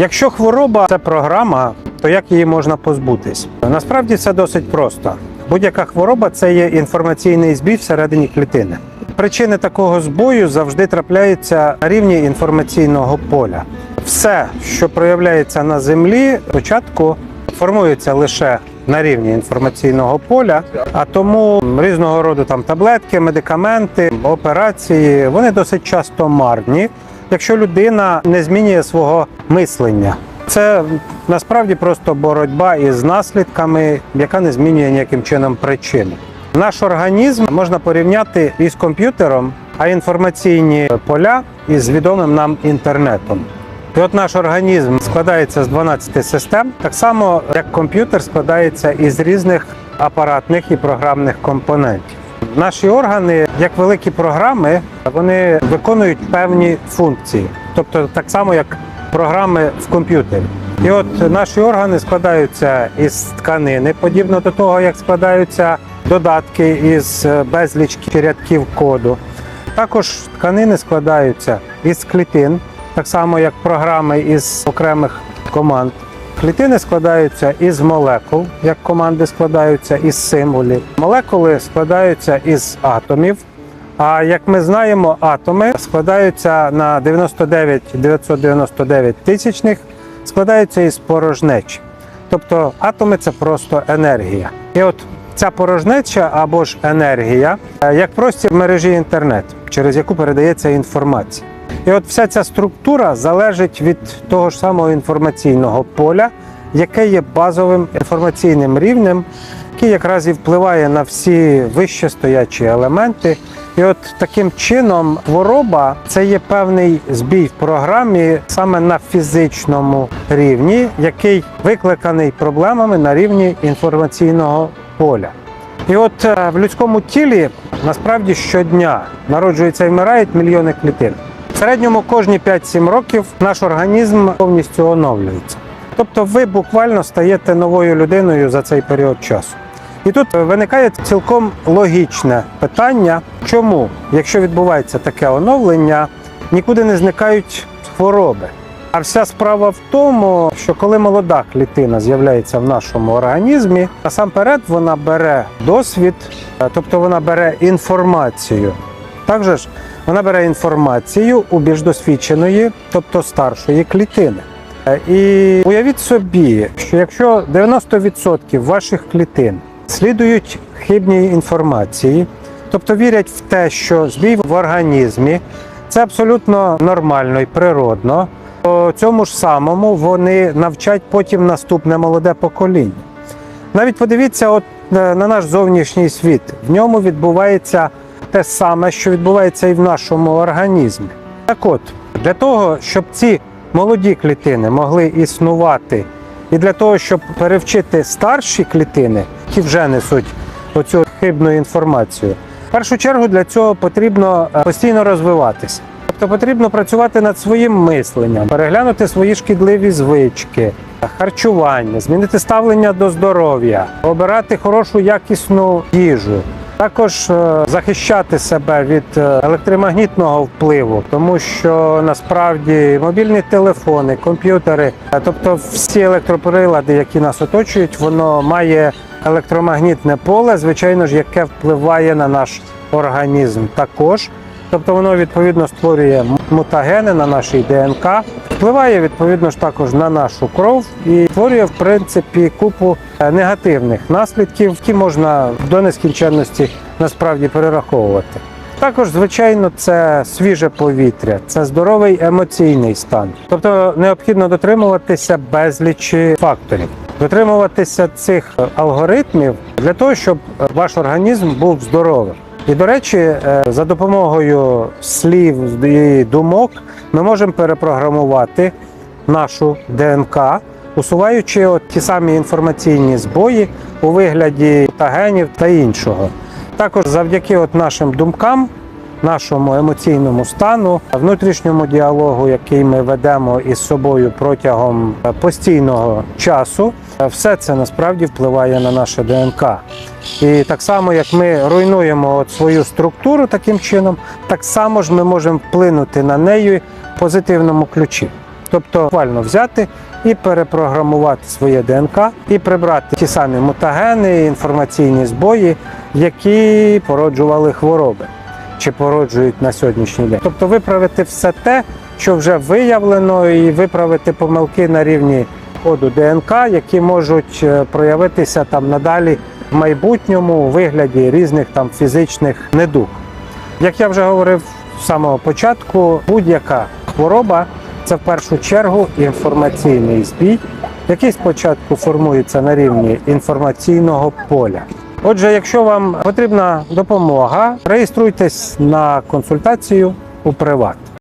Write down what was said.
Якщо хвороба це програма, то як її можна позбутись? Насправді це досить просто. Будь-яка хвороба це є інформаційний збій всередині клітини. Причини такого збою завжди трапляються на рівні інформаційного поля. Все, що проявляється на землі, спочатку формується лише на рівні інформаційного поля, а тому різного роду там таблетки, медикаменти, операції вони досить часто марні, якщо людина не змінює свого мислення. Це насправді просто боротьба із наслідками, яка не змінює ніяким чином причини. Наш організм можна порівняти із комп'ютером, а інформаційні поля із відомим нам інтернетом. І от наш організм складається з 12 систем, так само як комп'ютер складається із різних апаратних і програмних компонентів. Наші органи, як великі програми, вони виконують певні функції, тобто так само як програми в комп'ютері. І от наші органи складаються із тканини, подібно до того, як складаються додатки із безліч рядків коду. Також тканини складаються із клітин, так само як програми із окремих команд. Клітини складаються із молекул, як команди складаються із символів. Молекули складаються із атомів. А як ми знаємо, атоми складаються на 99 999 тисячних, складаються із порожнеч. Тобто атоми це просто енергія. І от ця порожнеча або ж енергія, е, як простір мережі інтернет, через яку передається інформація. І от вся ця структура залежить від того ж самого інформаційного поля, яке є базовим інформаційним рівнем, який якраз і впливає на всі вище стоячі елементи. І от таким чином хвороба це є певний збій в програмі саме на фізичному рівні, який викликаний проблемами на рівні інформаційного поля. І от е, в людському тілі насправді щодня народжуються і вмирають мільйони клітин. Середньому кожні 5-7 років наш організм повністю оновлюється. Тобто ви буквально стаєте новою людиною за цей період часу. І тут виникає цілком логічне питання, чому, якщо відбувається таке оновлення, нікуди не зникають хвороби. А вся справа в тому, що коли молода клітина з'являється в нашому організмі, насамперед вона бере досвід, е, тобто вона бере інформацію. Також вона бере інформацію у більш досвідченої, тобто старшої клітини. Е, І уявіть собі, що якщо 90% ваших клітин слідують хибній інформації, тобто вірять в те, що збій в організмі це абсолютно нормально і природно, то цьому ж самому вони навчать потім наступне молоде покоління. Навіть подивіться, от е, на наш зовнішній світ. В ньому відбувається те саме, що відбувається і в нашому організмі. Так от, для того, щоб ці молоді клітини могли існувати, і для того, щоб перевчити старші клітини, які вже несуть оцю хибну інформацію, в першу чергу для цього потрібно е, постійно розвиватися. Тобто потрібно працювати над своїм мисленням, переглянути свої шкідливі звички, харчування, змінити ставлення до здоров'я, обирати хорошу якісну їжу. Також е, захищати себе від е, електромагнітного впливу, тому що насправді мобільні телефони, комп'ютери, е, тобто всі електроприлади, які нас оточують, воно має електромагнітне поле, звичайно ж, яке впливає на наш організм також. Тобто воно відповідно створює мутагени на нашій ДНК, впливає відповідно ж також на нашу кров і створює в принципі купу е, негативних наслідків, які можна до нескінченності насправді перераховувати. Також, звичайно, це свіже повітря, це здоровий емоційний стан. Тобто необхідно дотримуватися безлічі факторів, дотримуватися цих е, алгоритмів для того, щоб е, ваш організм був здоровим. І до речі, е, за допомогою слів і думок ми можемо перепрограмувати нашу ДНК, усуваючи от ті самі інформаційні збої у вигляді тагенів та іншого. Також завдяки от нашим думкам, нашому емоційному стану, внутрішньому діалогу, який ми ведемо із собою протягом е, постійного часу, е, все це насправді впливає на наше ДНК. І так само, як ми руйнуємо от свою структуру таким чином, так само ж ми можемо вплинути на неї в позитивному ключі. Тобто буквально взяти і перепрограмувати своє ДНК, і прибрати ті самі мутагени, інформаційні збої, які породжували хвороби чи породжують на сьогоднішній день. Тобто виправити все те, що вже виявлено, і виправити помилки на рівні коду ДНК, які можуть е, проявитися там надалі майбутньому у вигляді різних там фізичних недуг. Як я вже говорив з самого початку, будь-яка хвороба це в першу чергу інформаційний збій, який спочатку формується на рівні інформаційного поля. Отже, якщо вам потрібна допомога, реєструйтесь на консультацію у приват.